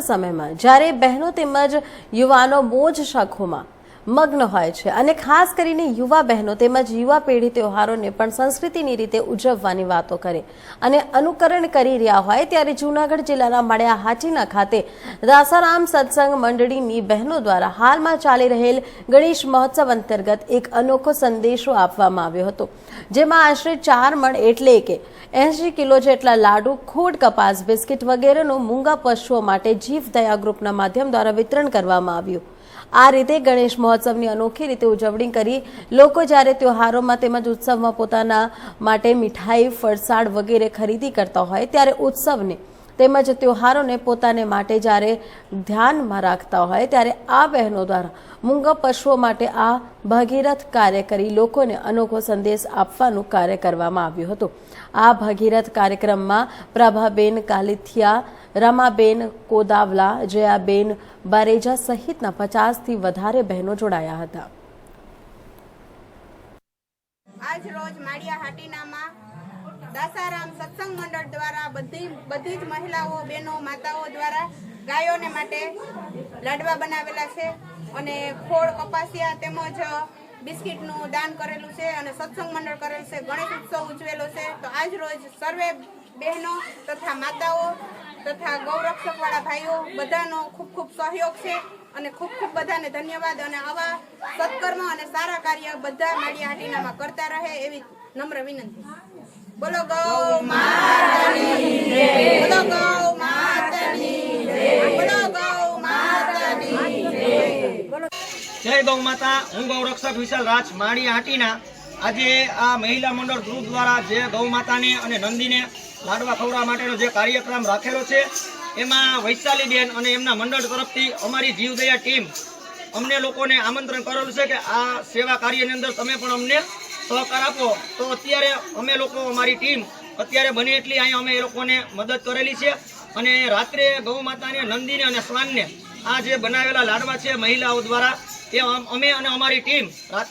સમયમાં. જ્યારે બહેનો તેમજ યુવાનો મોજ શખોમાં. મગ્ન હોય છે. અને ખાસ કરીને યુવા બહેનો તેમજ યુવા પેઢી તહેવારોને પણ સંસ્કૃતિની રીતે ઉજવવાની વાતો કરે. અને અનુકરણ કરી રહ્યા હોય ત્યારે જૂનાગઢ જિલ્લાના મળ્યા હાટીના ખાતે દાસારામ સત્સંગ મંડળીની બહેનો દ્વારા હાલમાં ચાલી રહેલ ગણેશ મહોત્સવ અંતર્ગત એક અનોખો સંદેશો આપવામાં આવ્યો હતો. જેમાં આશરે ચાર મણ એટલે કે એંશી કિલો જેટલા લાડુ, ખોડ કપાસ, બિસ્કિટ વગેરેનું મૂંગા પશુઓ માટે જીવ દયા ગ્રુપના માધ્યમ દ્વારા વિતરણ કરવામાં આવ્યું. આ રીતે ગણેશ મહોત્સવની અનોખી રીતે ઉજવણી કરી. લોકો જ્યારે તહેવારોમાં તેમજ ઉત્સવમાં પોતાના માટે મીઠાઈ, ફરસાણ વગેરે ખરીદી કરતા હોય ત્યારે ઉત્સવને તેમજ તહેવારોને પોતાને માટે જ્યારે ધ્યાનમાં રાખતા હોય ત્યારે આ બહેનો દ્વારા મૂંગા પશુઓ માટે આ ભગીરથ કાર્ય કરી લોકોને અનોખો સંદેશ આપવાનું કાર્ય કરવામાં આવ્યું હતું. આ ભગીરથ કાર્યક્રમમાં પ્રભાબેન કાલિથિયા રમાબેન, કોદાવલા, જયાબેન, બારેજા સહિતના પચાસથી વધારે બહેનો જોડાયા હતા. આજ રોજ માળિયા હાટીનામાં દાસારામ સત્સંગ મંડળ દ્વારા બધી બધી જ મહિલાઓ, બહેનો, માતાઓ દ્વારા ગાયોને માટે લાડવા બનાવેલા છે અને ખોળ, કપાસિયા તેમજ બિસ્કિટનું દાન કરેલું છે અને સત્સંગ મંડળ કરેલ છે. ગણેશ ઉત્સવ ઉજવેલો છે. તો આજ રોજ સર્વે બહેનો તથા માતાઓ તથા ગૌરક્ષકવાળા ભાઈઓ બધાનો ખૂબ ખૂબ સહયોગ છે અને ખૂબ ખૂબ બધાને ધન્યવાદ અને આવા સત્કર્મ અને સારા કાર્ય બધા માળિયા હાટીનામાં કરતા રહે એવી નમ્ર વિનંતી. બોલો ગૌ. બોલો ગૌ જય. ગૌ માતા. હું ગૌરક્ષક વિશાલ રાજ માળી હાટીના. આજે આ મહિલા મંડળ ગ્રુપ દ્વારા જે ગૌ માતાને અને નંદીને લાડવા ખવડાવવા માટેનો જે કાર્યક્રમ રાખેલો છે, એમાં વૈશાલીબેન અને એમના મંડળ તરફથી અમારી જીવદયા ટીમ અમને લોકોને આમંત્રણ કરેલું છે કે આ સેવા કાર્યની અંદર તમે પણ અમને સહકાર આપો. તો અત્યારે અમે લોકો, અમારી ટીમ અત્યારે બને એટલી અહીંયા અમે એ લોકોને મદદ કરેલી છે અને રાત્રે ગૌ માતાને નંદીને અને શ્વાનને આ જે બનાવેલા લાડવા છે મહિલાઓ દ્વારા એ અમે અને અમારી ટીમ રાત્રે